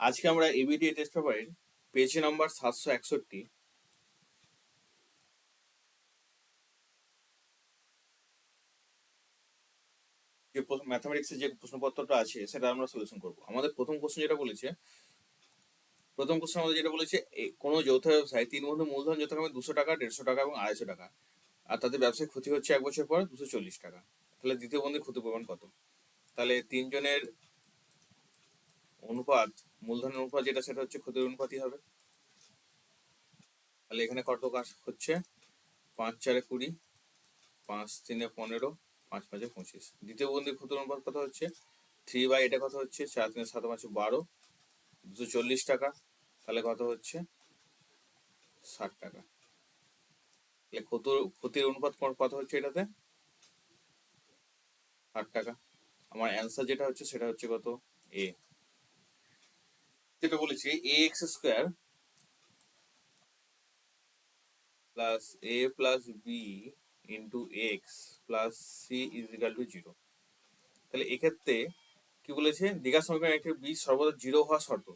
আজকে আমরা ABT test পেপারের পেজ নাম্বার সাতশো একষট্টি। যে ম্যাথামেটিক্সের যে প্রশ্নপত্রটা আছে, সেটা আমরা সলিউশন করব। আমাদের প্রথম কোশ্চেন যেটা বলেছে, প্রথম কোশ্চেন আমাদের যেটা বলেছে যৌথ ব্যবসায় তিন বন্ধু মূলধন যথাক্রমে দুশো টাকা, দেড়শো টাকা এবং আড়াইশো টাকা। আর তাদের ব্যবসায় ক্ষতি হচ্ছে এক বছর পর দুশো চল্লিশ টাকা। তাহলে দ্বিতীয় বন্ধুর ক্ষতি পরিমাণ কত? তাহলে তিনজনের অনুপাত, মূলধনের অনুপাত যেটা, সেটা হচ্ছে ক্ষতির অনুপাতই হবে। তাহলে এখানে কত কাজ হচ্ছে? পাঁচ চারে কুড়ি, পাঁচ তিনে পনেরো, পাঁচ পাঁচে পঁচিশ। দ্বিতীয় বন্ধুর ক্ষতির অনুপাত কত হচ্ছে? থ্রি বাই এটা কত হচ্ছে? চার তিনে সাত পাঁচে বারো, দুশো চল্লিশ টাকা। তাহলে কত হচ্ছে? ষাট টাকা। তাহলে ক্ষতির ক্ষতির অনুপাত কত হচ্ছে এটাতে? ষাট টাকা। আমার অ্যান্সার যেটা হচ্ছে, সেটা হচ্ছে কত? এ যেটা বলেছি A x square plus A plus B into x plus C is equal to zero তাহলে এক্ষেত্রে কি বলেছে? দীঘা সমীকরণ একটি বি সর্বদা জিরো হওয়া শর্ত।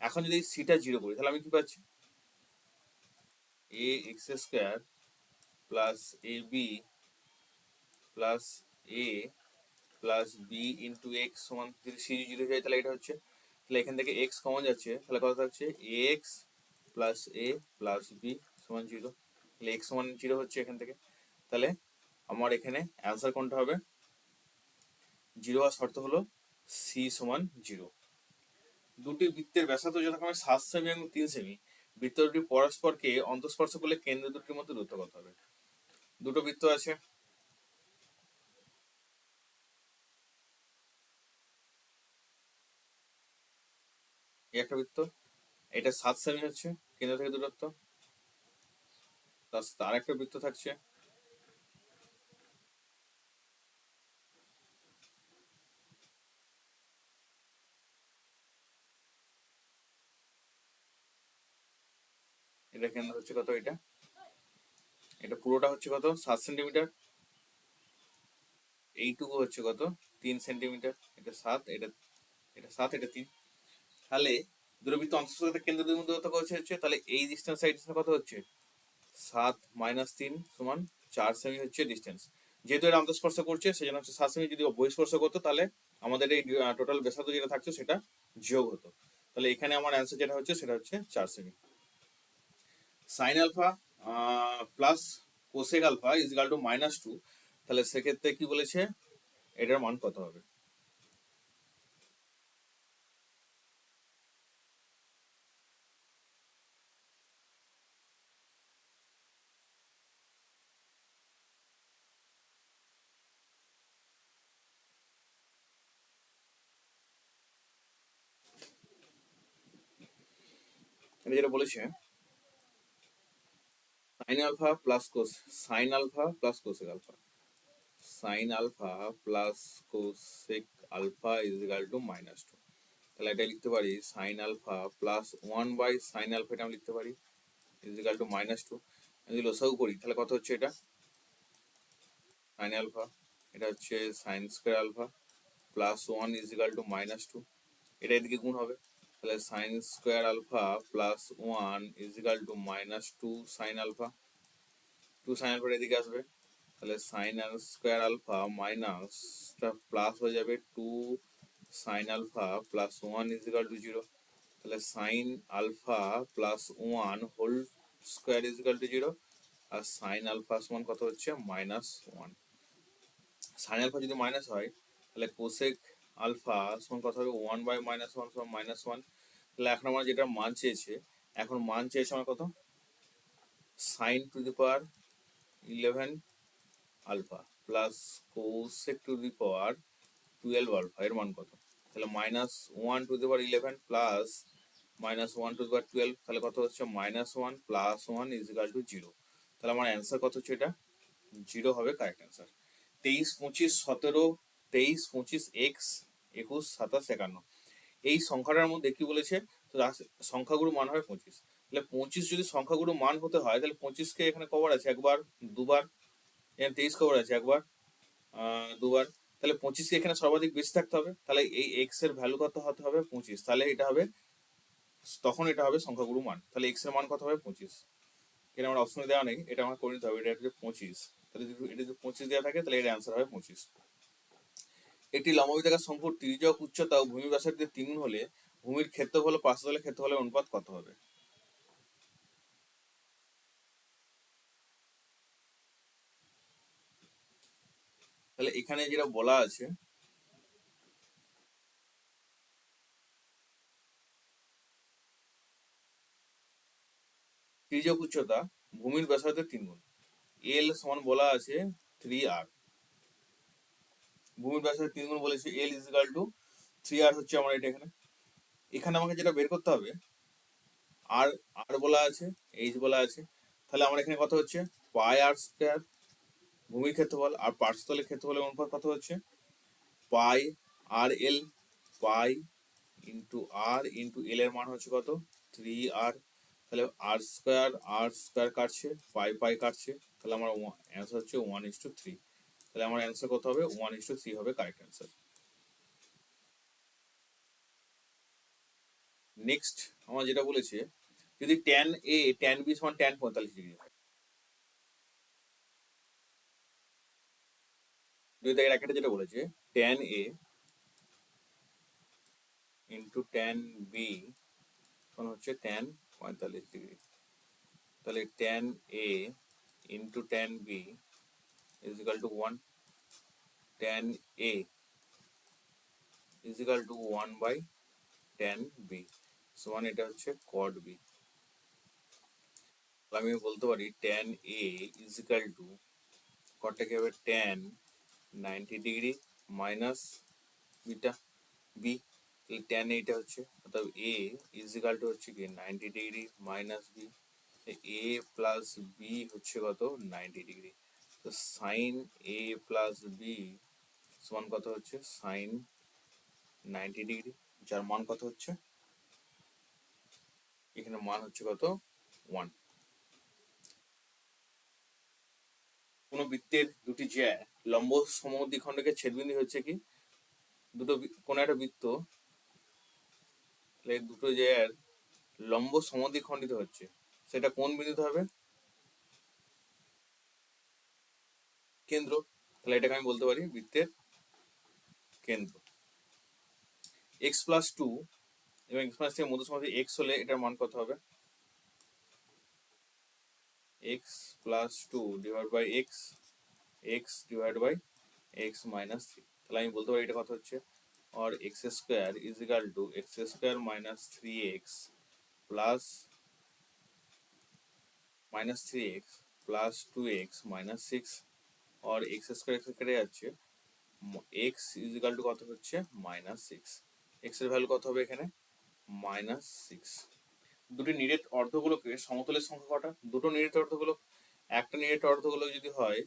এখন যদি সিটা জিরো করি, তাহলে আমি কি পাচ্ছি? A x square plus A B plus A plus B into x সমান যদি সি জিরো যায় তাহলে এটা হচ্ছে তাহলে এখান থেকে এক্স কমন যাচ্ছে, তাহলে কত থাকছে? X plus A plus B সমান জিরো তাহলে এক্স সমান জিরো হচ্ছে এখান থেকে। তাহলে আমার এখানে অ্যান্সার কোনটা হবে? জিরো আর শর্ত হলো সি সমান জিরো দুটি বৃত্তের ব্যাসার্ধ যথাক্রমে সাত সেমি এবং তিন সেমি বৃত্ত দুটি পরস্পরকে অন্তঃস্পর্শ করলে কেন্দ্র দুটির মধ্যে দূরত্ব কত হবে? দুটো বৃত্ত আছে। এই একটা বৃত্ত। এটা সাত সেমি হচ্ছে, কেন্দ্র থেকে দূরত্ব। তার তার একটা বৃত্ত থাকছে। এটা কেন্দ্র হচ্ছে কত এটা? এটা পুরোটা হচ্ছে কত? সাত সেন্টিমিটার। এইটুকু হচ্ছে কত? তিন সেন্টিমিটার। এটা সাত, এটা এটা সাত, এটা তিন। তাহলে দূরবৃত্ত অন্তঃস্থ কেন্দ্র মধ্যে কত হচ্ছে? তাহলে এই ডিস্টেন্স সাইড কত হচ্ছে? সাত মাইনাস তিন সমান চার সেমি হচ্ছে ডিস্টেন্স যেহেতু এটা অন্তঃস্পর্শ করছে, সেজন্য হচ্ছে সাত সেমি যদি বহিস্পর্শ করতো, তাহলে আমাদের এই টোটাল ব্যাসার্ধ যেটা থাকছে সেটা যোগ হতো। তাহলে এখানে আমার অ্যান্সার যেটা হচ্ছে, সেটা হচ্ছে চার semi sine alpha plus cosec alpha is equal to minus two তাহলে সেক্ষেত্রে কি বলেছে? এটার মান কত হবে? এটা যেটা বলেছে sine alpha plus cos sine alpha plus cosec alpha sine alpha plus cosec alpha is equal to minus two তাহলে এটা লিখতে পারি sine alpha plus one by sine alpha এটা আমি লিখতে পারি is equal to minus two যদি লসাগু করি, তাহলে কত হচ্ছে এটা? সাইন আলফা এটা হচ্ছে sine square alpha plus one is equal to minus two এটা এদিকে গুণ হবে। তাহলে sine square alpha plus one is equal to minus two sine alpha two sine alpha এদিকে আসবে। তাহলে sine square alpha minus plus হয়ে যাবে two sine alpha plus one is equal to zero তাহলে sine alpha plus one whole square is equal to zero R sine alpha সমান কত হচ্ছে? Minus one sine alpha যদি minus হয়, তাহলে cosec alpha, সমান কত হবে? ওয়ান বাই মাইনাস ওয়ান সমান মাইনাস ওয়ান তাহলে এখন আমার যেটা মান চেয়েছে, এখন মান চেয়েছে আমার কত? Sine to the power eleven alpha plus cosec to the power twelve alpha এর মান কত? তাহলে minus one to the power eleven plus minus one to the power twelve তাহলে কত হচ্ছে? Minus one plus one is equal to zero তাহলে আমার answer কত হচ্ছে এটা? জিরো হবে কারেক্ট অ্যান্সার তেইশ পঁচিশ সতেরো, তেইশ পঁচিশ এক্স একুশ, সাতাশ, একান্ন। এই সংখ্যাটার মধ্যে কি বলেছে? সংখ্যাগুরু মান হবে পঁচিশ। তাহলে পঁচিশ যদি সংখ্যাগুরু মান হতে হয়, তাহলে পঁচিশকে এখানে কবার আছে? একবার, দুবার, এখানে তেইশ কবার আছে? একবার দুবার। তাহলে পঁচিশকে এখানে সর্বাধিক বেশি থাকতে হবে। তাহলে এই এক্সের ভ্যালু কত হতে হবে? পঁচিশ। তাহলে এটা হবে, তখন এটা হবে সংখ্যাগুরু মান। তাহলে এক্সের মান কত হবে? পঁচিশ। এটা আমার অপশনে দেওয়া নেই। এটা আমার করে নিতে হবে। এটা হচ্ছে পঁচিশ। তাহলে এটা যদি পঁচিশ দেওয়া থাকে, তাহলে এর অ্যান্সার হবে পঁচিশ। একটি লম্ববিতাকার শঙ্কুর তির্যক উচ্চতা ও ভূমি ব্যাসার্ধের তিনগুণ হলে ভূমির ক্ষেত্রফল ও পার্শ্বতলের ক্ষেত্রফলের অনুপাত কত হবে? তাহলে এখানে যেটা বলা আছে তির্যক উচ্চতা ভূমির ব্যাসার্ধের তিন গুণ এল সমান বলা আছে থ্রি আর ভূমির ব্যাসার্ধের তিন গুণ বলেছে L is equal to three আর হচ্ছে আমার এটা এখানে। এখানে আমাকে যেটা বের করতে হবে আর আর বলা আছে এইচ বলা আছে, তাহলে আমার এখানে কথা হচ্ছে? পাই আর স্কোয়ার ভূমির ক্ষেত্রফল আর পার্শ্বতলের ক্ষেত্রফলের অনুপাত কত হচ্ছে? পাই আর এল পাই ইন্টু আর ইন্টু এল এর মান হচ্ছে কত? থ্রি আর তাহলে আর স্কোয়ার আর স্কোয়ার কাটছে, পাই পাই কাটছে, তাহলে আমার অ্যান্সার হচ্ছে ওয়ান ইস টু থ্রি তাহলে আমার অ্যান্সার কত হবে? ওয়ান ইস টু থ্রি হবে কারেক্ট অ্যান্সার নেক্সট আমার যেটা বলেছে, যদি ট্যান এ ট্যান বি সমান ট্যান পঁয়তাল্লিশ ডিগ্রি হয়। দুই দাগের একটা যেটা বলেছে tan A into tan B সমান হচ্ছে ট্যান পঁয়তাল্লিশ ডিগ্রি তাহলে tan A into tan B is equal to one tan A is equal to one by tan B সমান এটা হচ্ছে কড বি আমি বলতে পারি tan A is equal to কডটাকে হবে? Tan ninety degree minus beta B এই tan এইটা হচ্ছে, অর্থাৎ এ ইজ ইকাল টু হচ্ছে কি? Ninety degree minus B A plus B হচ্ছে কত? Ninety degree sine A plus B সমান কত হচ্ছে? সাইন নাইনটি ডিগ্রি যার মান কত হচ্ছে? এখানে মান হচ্ছে কত? ওয়ান কোন বৃত্তের দুটি জ্যা লম্ব সমদ্বিখণ্ডকে ছেদবিন্দু হচ্ছে কি? দুটো কোন একটা বৃত্ত দুটো জ্যার লম্ব সমদ্বিখণ্ডিত হচ্ছে। সেটা কোন বিন্দুতে হবে? কেন্দ্র। তাহলে এটাকে আমি বলতে পারি বৃত্তের কেন্দ্র। এক্স প্লাস টু এবং এক্স প্লাস থেকে মধ্য এক্স হলে এটার মান কত হবে? X plus two divide by x x divide by x minus three তাহলে আমি বলতে পারি এটা কত হচ্ছে? or x square is equal to x square minus 3x plus minus 3x plus 2x minus 6 or x square x কেটে যাচ্ছে is equal to কত হচ্ছে? minus 6 x এর ভ্যালু কত হবে এখানে? minus 6 দুটি নিরেট অর্ধগুলোকে সমতলের সংখ্যা কটা? দুটো নিরেট অর্ধগুলো, একটা নিরেট অর্ধগুলো যদি হয়,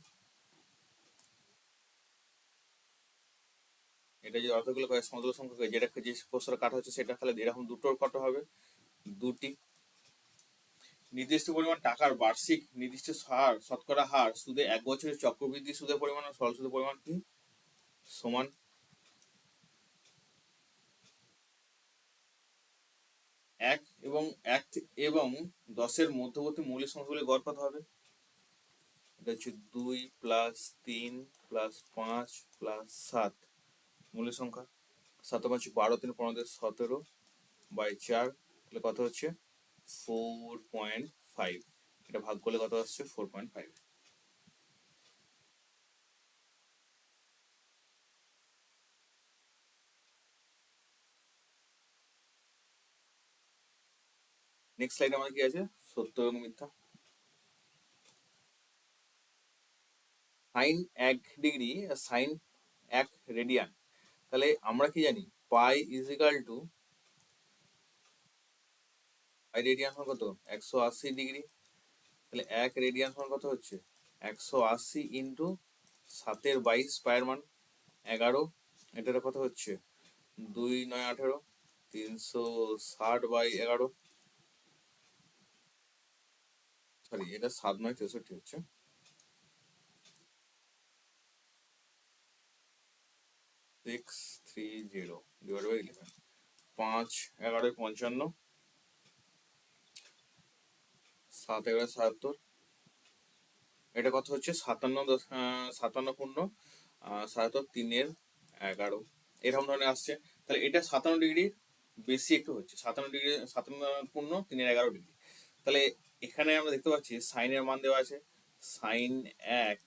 এটা যে অর্ধগুলো হয় সমতল সংখ্যা যেটা যে প্রশ্ন কাটা হচ্ছে সেটা, তাহলে এরকম দুটোর কত হবে? দুটি নির্দিষ্ট পরিমাণ টাকার বার্ষিক নির্দিষ্ট হার শতকরা হার, সুদে এক বছরের চক্রবৃদ্ধি, সুদের পরিমাণ আর সরল সুদের পরিমাণ কি? সমান এক এবং এক এবং দশের মধ্যবর্তী মৌলিক সংখ্যাগুলি গড় কত হবে। এটা হচ্ছে দুই প্লাস তিন প্লাস পাঁচ প্লাস সাত মূলের সংখ্যা। সাত পাঁচ বারো তিন পনেরো সতেরো বাই চার, তাহলে কত হচ্ছে? ফোর পয়েন্ট ফাইভ এটা ভাগ করলে কত আসছে? Four point five next slide আমাদের কি আছে? সত্য এবং মিথ্যা। সাইন এক ডিগ্রি সাইন এক রেডিয়ান তাহলে আমরা কি জানি? Pi is equal to pi radian সমান কত? একশো আশি ডিগ্রি তাহলে এক রেডিয়ান সমান কত হচ্ছে? একশো আশি ইন্টু সাতের বাইশ পায়ের মান এগারো। এটার কত হচ্ছে? দুই নয় আঠেরো, তিনশো ষাট বাই এগারো। সরি এটা সাত নয় তেষট্টি হচ্ছে। Six three zero divide by eleven পাঁচ এগারোয় পঞ্চান্ন। সাত এগারো সাতাত্তর। এটা কত হচ্ছে সাতান্ন সাতান্ন পূর্ণ সাতাত্তর তিনের এগারো। এরকম ধরনের আসছে। তাহলে এটা সাতান্ন ডিগ্রি বেশি একটু হচ্ছে, সাতান্ন ডিগ্রি, সাতান্ন পূর্ণ, তিনের এগারো ডিগ্রি। তাহলে এখানে আমরা দেখতে পাচ্ছি সাইনের মান দেওয়া আছে। সাইন এক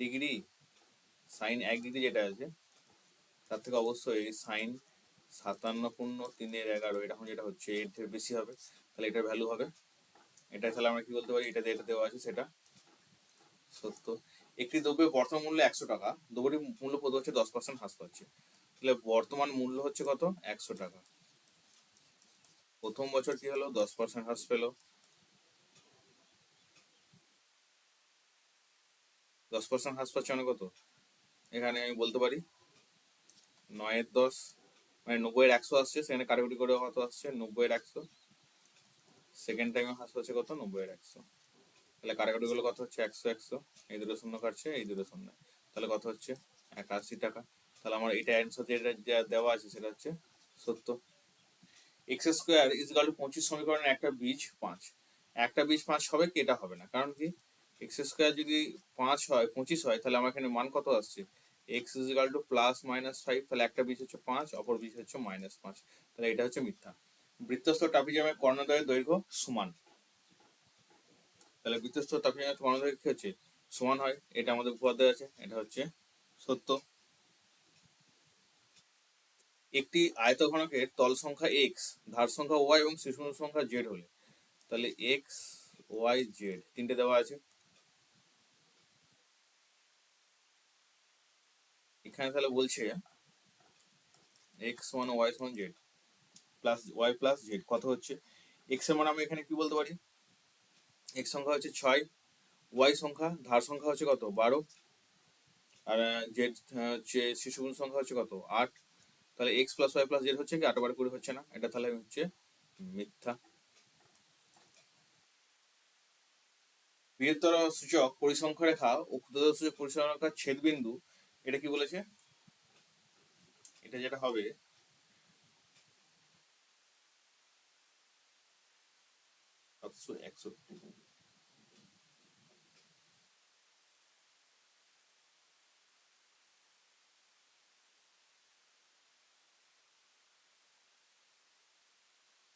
ডিগ্রি সাইন এক ডিগ্রি যেটা আছে, তার থেকে অবশ্যই সাইন সাতান্ন পূর্ণ, তিনের এগারো এরকম যেটা হচ্ছে, এর থেকে বেশি হবে। তাহলে এটার ভ্যালু হবে এটা তাহলে আমরা কি বলতে পারি? এটা যেটা দেওয়া আছে, সেটা। সত্য। একটি দ্রব্যের বর্তমান মূল্য একশো টাকা দ্রব্যটির মূল্য প্রতি হচ্ছে দশ পার্সেন্ট হ্রাস পাচ্ছে। তাহলে বর্তমান মূল্য হচ্ছে কত? একশো টাকা। প্রথম বছর কি হলো? দশ পার্সেন্ট হ্রাস পেল। দশ পার্সেন্ট হ্রাস পাচ্ছে মানে কত? এখানে আমি বলতে পারি, নয়ের দশ মানে নব্বইয়ের একশো আসছে, সেখানে কাটাকুটি করে কত আসছে নব্বইয়ের একশো। সেকেন্ড টাইমে হ্রাস পাচ্ছে কত? নব্বই নব্বইয়ের একশো। তাহলে কাটাকুটি গুলো কত হচ্ছে একশো একশো। এই দুটো শূন্য কাটছে এই দুটো শূন্য। তাহলে কত হচ্ছে একাশি টাকা। তাহলে আমার এটা অ্যান্সার যেটা যা দেওয়া আছে সেটা হচ্ছে সত্য। এক্স স্কোয়ার ইজিকাল টু পঁচিশ সমীকরণের একটা বীজ পাঁচ। একটা বীজ পাঁচ হবে কি? এটা হবে না। কারণ কি? এক্স স্কোয়ার যদি পাঁচ হয়, পঁচিশ হয়, তাহলে আমার এখানে মান কত আসছে? X is equal to plus minus five তাহলে একটা বীজ হচ্ছে পাঁচ, অপর বীজ হচ্ছে মাইনাস পাঁচ। তাহলে এটা হচ্ছে মিথ্যা। বৃত্তস্থ ট্রাপিজামের কর্ণদ্বয়ের দৈর্ঘ্য সমান। তাহলে বৃত্তস্থ ট্রাপিজামের কর্ণদ্বয় কি হচ্ছে? সমান হয়, এটা আমাদের উপপাদ্য আছে, এটা হচ্ছে সত্য। একটি আয়তঘনকের তল সংখ্যা এক্স ধার সংখ্যা ওয়াই এবং শিশু সংখ্যা জেড হলে। তাহলে এক্স ওয়াই জেড তিনটে দেওয়া আছে। এখানে তাহলে বলছে এক্স ওয়ান ওয়াই সমান z plus y plus z কত হচ্ছে? এক্সের মান আমি এখানে কি বলতে পারি? এক্স সংখ্যা হচ্ছে ছয় ওয়াই সংখ্যা, ধার সংখ্যা হচ্ছে কত? বারো। আর জেড হচ্ছে শিশুগুণ সংখ্যা হচ্ছে কত? আট। তাহলে x plus y plus z হচ্ছে কি? আট বার করে হচ্ছে না। এটা তাহলে হচ্ছে মিথ্যা। বৃহত্তর সূচক পরিসংখ্যা রেখা ও ক্ষুদ্রতর সূচক পরিসংখ্যা রেখার ছেদবিন্দু, এটা কি বলেছে? এটা যেটা হবে সাতশো একষট্টি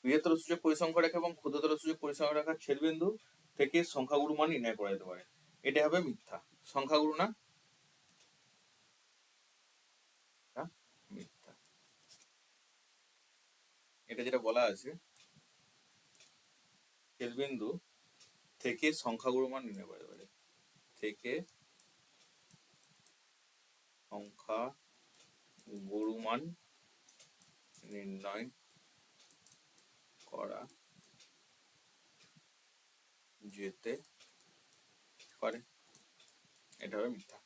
বৃহত্তর সূচক পরিসংখ্যা রেখা এবং ক্ষুদ্রতর সূচক পরিসংখ্যা রেখার ছেদবিন্দু থেকে সংখ্যাগুরু মান নির্ণয় করা যেতে পারে। এটা হবে মিথ্যা। সংখ্যাগুরু না? মিথ্যা। এটা যেটা বলা আছে ছেদবিন্দু থেকে সংখ্যাগুরু মান নির্ণয় করা পারে থেকে সংখ্যা গুরু মান নির্ণয় করা যেতে পারে। এটা হবে মিথ্যা।